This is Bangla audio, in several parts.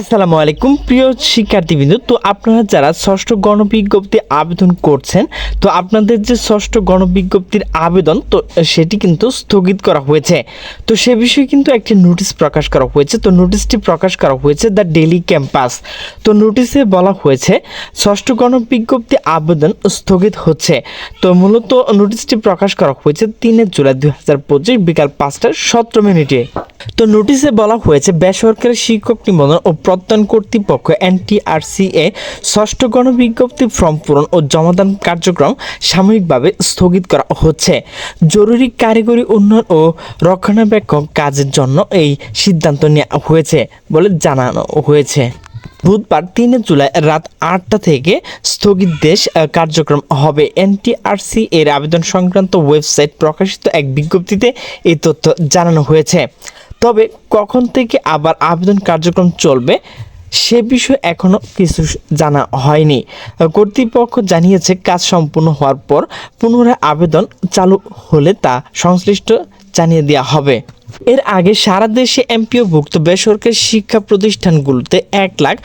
আসসালামু আলাইকুম। প্রিয় শিক্ষার্থীবৃন্দ, তো আপনারা যারা ষষ্ঠ গণবিজ্ঞপ্তি আবেদন করছেন, তো আপনাদের যে ষষ্ঠ গণবিজ্ঞপ্তির আবেদন, তো সেটি কিন্তু স্থগিত করা হয়েছে। তো সে বিষয়ে কিন্তু একটি নোটিশ প্রকাশ করা হয়েছে। তো নোটিশটি প্রকাশ করা হয়েছে দ্য ডেলি ক্যাম্পাস। তো নোটিশে বলা হয়েছে, ষষ্ঠ গণবিজ্ঞপ্তি আবেদন স্থগিত হচ্ছে। তো মূলত নোটিশটি প্রকাশ করা হয়েছে তিনে জুলাই দুই হাজার পঁচিশ বিকাল পাঁচটা সতেরো মিনিটে। তো নোটিশে বলা হয়েছে, বেসরকারি শিক্ষক নিবন্ধন ও প্রত্যয়ন কর্তৃপক্ষ এনটিআরসিএ ষষ্ঠ গণবিজ্ঞপ্তি ফর্ম পূরণ ও জমাদান কার্যক্রম সাময়িকভাবে স্থগিত করা হচ্ছে। জরুরি কারিগরি উন্নয়ন ও রক্ষণাবেক্ষণ কাজের জন্য এই সিদ্ধান্ত নেওয়া হয়েছে বলে জানানো হয়েছে। বুধবার তিনে জুলাই রাত আটটা থেকে স্থগিত দেশ কার্যক্রম হবে। এনটিআরসি এর আবেদন সংক্রান্ত ওয়েবসাইট প্রকাশিত এক বিজ্ঞপ্তিতে এই তথ্য জানানো হয়েছে। তবে কখন থেকে আবার আবেদন কার্যক্রম চলবে, সে বিষয়ে এখনও কিছু জানা হয়নি। কর্তৃপক্ষ জানিয়েছে, কাজ সম্পূর্ণ হওয়ার পর পুনরায় আবেদন চালু হলে তা সংশ্লিষ্ট জানিয়ে দেওয়া হবে। এর আগে সারা দেশে এমপিওভুক্ত বেসরকারি শিক্ষা প্রতিষ্ঠানগুলোতে এক লাখ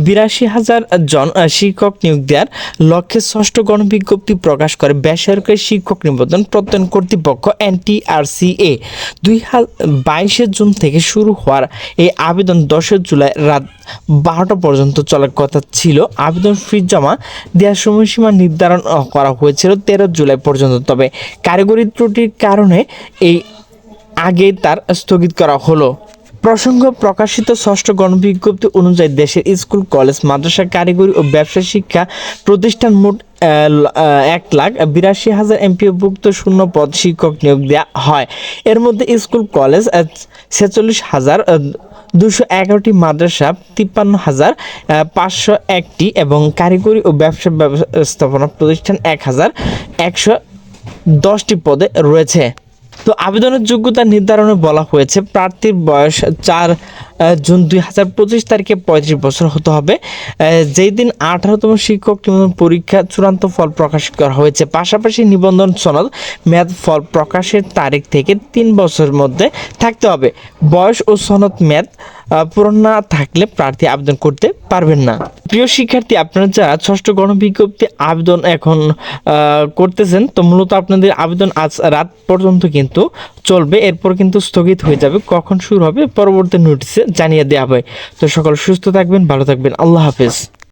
বিরাশি হাজার জন শিক্ষক নিয়োগ দেওয়ার লক্ষ্যে ষষ্ঠ গণবিজ্ঞপ্তি প্রকাশ করে বেসরকারি শিক্ষক নিবন্ধন প্রত্যয়ন কর্তৃপক্ষ এনটিআরসিএ। দুই বাইশে জুন থেকে শুরু হওয়ার এই আবেদন দশই জুলাই রাত বারোটা পর্যন্ত চলার কথা ছিল। আবেদন ফি জমা দেওয়ার সময়সীমা নির্ধারণ করা হয়েছিল তেরো জুলাই পর্যন্ত। তবে কারিগরি ত্রুটির কারণে এই আগে তার স্থগিত করা হলো। প্রসঙ্গ প্রকাশিত ষষ্ঠ গণবিজ্ঞপ্তি অনুযায়ী দেশের স্কুল, কলেজ মাদ্রাসা কারিগরি ও ব্যবসা শিক্ষা প্রতিষ্ঠান মোট এক লাখ বিরাশি হাজার এমপিওভুক্ত শূন্য পদ শিক্ষক নিয়োগ দেওয়া হয়। এর মধ্যে স্কুল, কলেজ ছেচল্লিশ হাজার দুশো এগারোটি মাদ্রাসা, তিপ্পান্ন হাজার পাঁচশো একটি এবং কারিগরি ও ব্যবসা ব্যবস্থাপনা প্রতিষ্ঠান এক হাজার একশো দশটি পদে রয়েছে। তো আবেদনের যোগ্যতা নির্ধারণে বলা হয়েছে, প্রার্থীর বয়স চার জুন দুই হাজার পঁচিশ তারিখে পঁয়ত্রিশ বছর হতে হবে। যেই দিন আঠারোতম শিক্ষক নিবন্ধন পরীক্ষা চূড়ান্ত ফল প্রকাশ করা হয়েছে, পাশাপাশি নিবন্ধন সনদ মেয়াদ ফল প্রকাশের তারিখ থেকে তিন বছরের মধ্যে থাকতে হবে। বয়স ও সনদ মেয়াদ পূরণ না থাকলে প্রার্থী আবেদন করতে পারবেন না। প্রিয় শিক্ষার্থী, আপনারা যারা ষষ্ঠ গণবিজ্ঞপ্তি আবেদন এখন করতেছেন, তো মূলত আপনাদের আবেদন আজ রাত পর্যন্ত কিন্তু চলবে। এরপর কিন্তু স্থগিত হয়ে যাবে, কখন শুরু হবে, পরবর্তী নোটিশে জানিয়ে দেওয়া হবে। তো সকল সুস্থ থাকবেন, ভালো থাকবেন। আল্লাহ হাফেজ।